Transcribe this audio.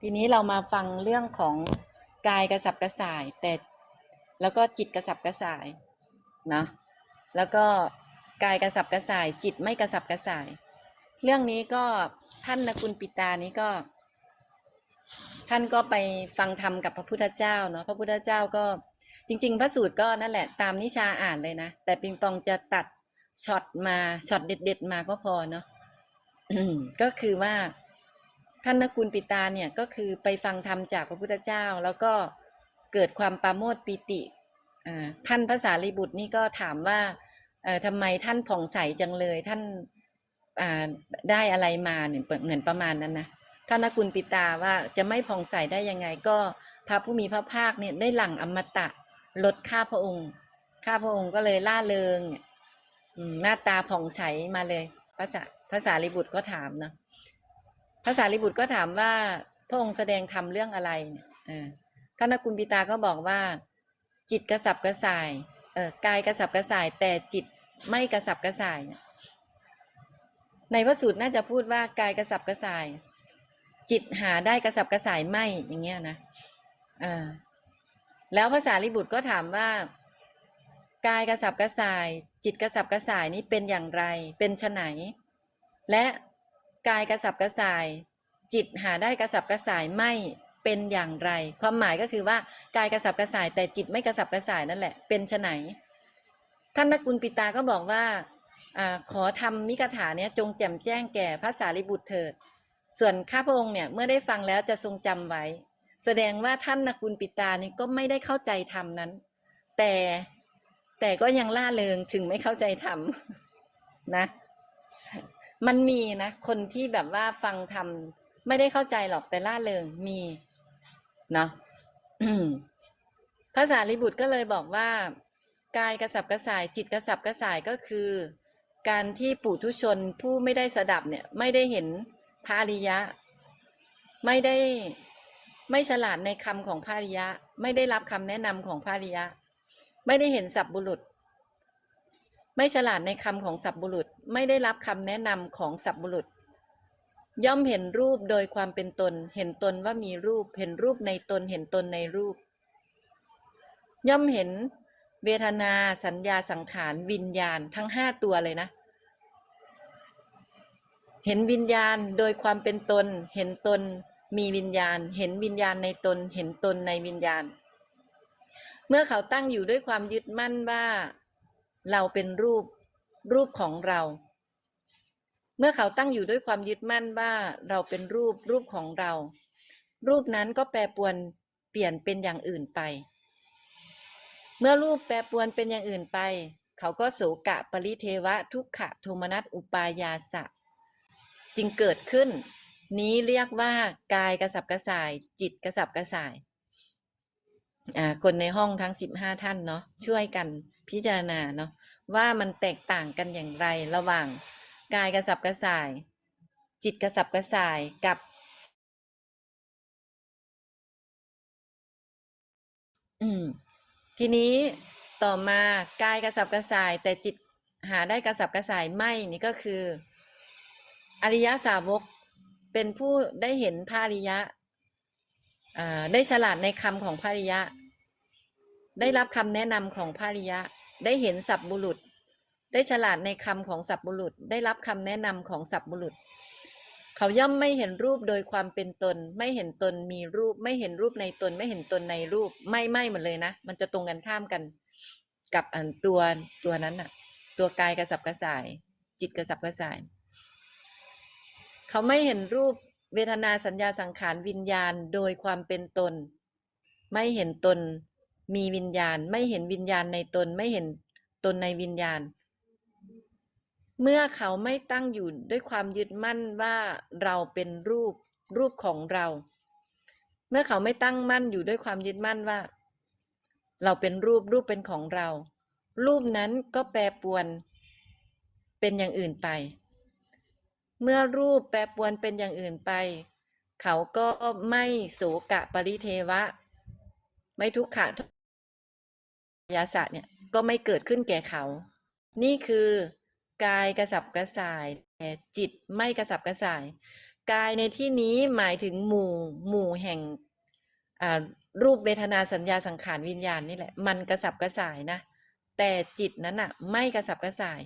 ทีนี้เรามาฟังเรื่องของกายกระสับกระส่าย แต่แล้วก็จิตกระสับกระส่ายนะแล้วก็กายกระสับกระส่าย จิตไม่กระสับกระส่าย เรื่องนี้ก็ท่านนกุลปิตานี้ก็ ท่านก็ไปฟังธรรมกับพระพุทธเจ้าเนาะพระพุทธเจ้าก็จริง ๆ พระสูตรก็นั่นแหละตามนิชาอ่านเลยนะ แต่ปิงปองจะตัดช็อตมาช็อตเด็ด ๆ มาก็พอเนาะก็คือว่า ท่านนกุลปิตาเนี่ยก็คือไปฟังธรรมจากพระพุทธเจ้า แล้วก็เกิดความปาโมทปิติท่านพระสารีบุตรนี่ก็ถามว่าเอ่อทำไมท่านผ่องใสจังเลยท่านได้อะไรมาเนี่ยเหมือนประมาณนั้นนะท่านนกุลปิตาว่าจะไม่ผ่องใสได้ยังไงก็พระผู้มีพระภาคเนี่ยได้หลั่งอมตะลดข้าพระองค์ ข้าพระองค์ก็เลยล่าเริงหน้าตาผ่องใสมาเลยภาษาภาษาลิบุตรก็ถามนะ ภาษาลิบุตรก็ถามว่าพระองค์แสดงธรรมเรื่องอะไรเนี่ยเออท่านกุลปิตาก็บอกว่า จิตกระสับกระส่ายเออกายกระสับกระส่าย แต่จิตไม่กระสับกระส่าย ในพระสูตรน่าจะพูดว่ากายกระสับกระส่าย จิตหาได้กระสับกระส่ายไม่อย่างเงี้ยนะอ่าแล้วภาษาลิบุตรก็ถามว่ากายกระสับกระส่าย จิตกระสับกระส่ายนี้เป็นอย่างไร เป็นไฉนและ กายกระสับกระส่าย จิตหาได้กระสับกระส่ายไม่เป็นอย่างไร ความหมายก็คือว่ากายกระสับกระส่ายแต่จิตไม่กระสับกระส่ายนั่นแหละเป็นไนท่านนักุลปิตาก็บอกว่าอขอทำมิกถาเนี้ยจงแจ่มแจ้งแก่พระสารีบุตรเถิด ส่วนข้าพระองค์เนี่ยเมื่อได้ฟังแล้วจะทรงจำไว้ แสดงว่าท่านนักุลปิตานี่ก็ไม่ได้เข้าใจธรรมนั้น แต่แต่ก็ยังล่าเริงถึงไม่เข้าใจธรรมนะ มันมีนะ คนที่แบบว่าฟังธรรมไม่ได้เข้าใจหรอกแต่ล่าเริงมีเนาะอืมพระสารีบุตรก็เลยบอกว่ากายกระสับกระส่ายจิตกระสับกระส่ายก็คือ การที่ปุถุชนผู้ไม่ได้สดับเนี่ย ไม่ได้เห็นพระอริยะ ไม่ได้ไม่ฉลาดในคำของพระอริยะ ไม่ได้รับคำแนะนำของพระอริยะ ไม่ได้เห็นสัพบุรุษ ไม่ฉลาดในคำของสัพบุรุษไม่ได้รับคำแนะนำของสัพบุรุษ ย่อมเห็นรูปโดยความเป็นตน เห็นตนว่ามีรูป เห็นรูปในตนเห็นตนในรูป ย่อมเห็นเวทนาสัญญาสังขารวิญญาณทั้งห้าตัวเลยนะ เห็นวิญญาณโดยความเป็นตน เห็นตนมีวิญญาณ เห็นวิญญาณในตน เห็นตนในวิญญาณ เมื่อเขาตั้งอยู่ด้วยความยึดมั่นว่า เราเป็นรูปรูปของเรา เมื่อเขาตั้งอยู่ด้วยความยึดมั่นว่าเราเป็นรูปรูปของเรา รูปนั้นก็แปรปวนเปลี่ยนเป็นอย่างอื่นไป เมื่อรูปแปรปวนเป็นอย่างอื่นไป เขาก็โสกะปริเทวะทุกขะโทมนัสอุปายาสะ จึงเกิดขึ้น นี้เรียกว่ากายกระสับกระส่าย จิตกระสับกระส่ายคนในห้องทั้งสิบห้าท่านเนาะช่วยกันพิจารณาเนาะ ว่ามันแตกต่างกันอย่างไรระหว่างกายกระสับกระส่าย จิตกระสับกระส่ายกับอืมทีนี้ต่อมากายกระสับกระส่าย แต่จิตหาได้กระสับกระส่ายไม่นี่ก็คือ อริยสาวกเป็นผู้ได้เห็นพระอริยะได้ฉลาดในคำของพระอริยะ ได้รับคำแนะนำของพระอริยะ ได้เห็นสัพบุรุษ ได้ฉลาดในคำของสัพบุรุษ ได้รับคำแนะนำของสัพบุรุษ เขาย่อมไม่เห็นรูปโดยความเป็นตน ไม่เห็นตนมีรูป ไม่เห็นรูปในตน ไม่เห็นตนในรูป ไม่ไม่หมดเลยนะ มันจะตรงกันข้ามกัน กับอันตัวตัวนั้นน่ะตัวกายกระสับกระส่าย จิตกระสับกระส่าย เขาไม่เห็นรูปเวทนาสัญญาสังขารวิญญาณโดยความเป็นตน ไม่เห็นตน มีวิญญาณไม่เห็นวิญญาณในตนไม่เห็นตนในวิญญาณ เมื่อเขาไม่ตั้งอยู่ด้วยความยึดมั่นว่าเราเป็นรูปรูปของเรา เมื่อเขาไม่ตั้งมั่นอยู่ด้วยความยึดมั่นว่า เราเป็นรูปรูปเป็นของเรา รูปนั้นก็แปรปวน เป็นอย่างอื่นไป เมื่อรูปแปรปวนเป็นอย่างอื่นไป เขาก็ไม่โสกะปริเทวะ ไม่ทุกขะทุก ยาสะเนี่ยก็ไม่เกิดขึ้นแก่เขา นี่คือกายกระสับกระส่ายแต่จิตไม่กระสับกระส่าย กายในที่นี้หมายถึงหมู่หมู่แห่งรูปเวทนาสัญญาสังขารวิญญาณนี่แหละ มันกระสับกระส่ายนะ แต่จิตนั้นอะไม่กระสับกระส่าย